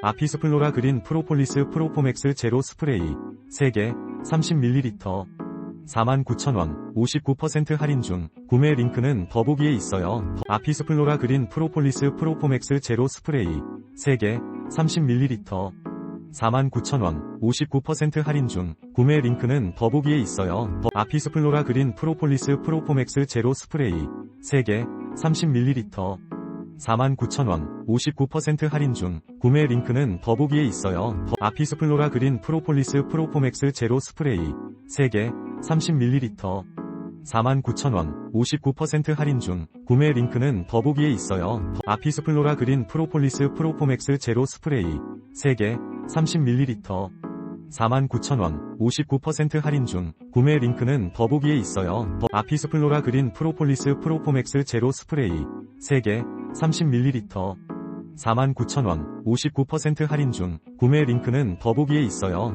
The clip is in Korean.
아피스플로라 그린 프로폴리스 프로포맥스 제로 스프레이. 3개 30ml 49,000원 59% 할인 중. 구매 링크는 더보기에 있어요. 아피스플로라 그린 프로폴리스 프로포맥스 제로 스프레이. 3개 30ml 49,000원 59% 할인 중. 구매 링크는 더보기에 있어요. 아피스플로라 그린 프로폴리스 프로포맥스 제로 스프레이. 3개 30ml 49,000원 59% 할인 중 구매 링크는 더보기에 있어요. 아피스플로라 그린 프로폴리스 프로포맥스 제로 스프레이 3개 30ml 49,000원 59% 할인 중 구매 링크는 더보기에 있어요. 아피스플로라 그린 프로폴리스 프로포맥스 제로 스프레이 3개 30ml 49,000원 59% 할인 중 구매 링크는 더보기에 있어요. 아피스플로라 그린 프로폴리스 프로포맥스 제로 스프레이 3개 30ml 49,000원 59% 할인 중 구매 링크는 더보기에 있어요.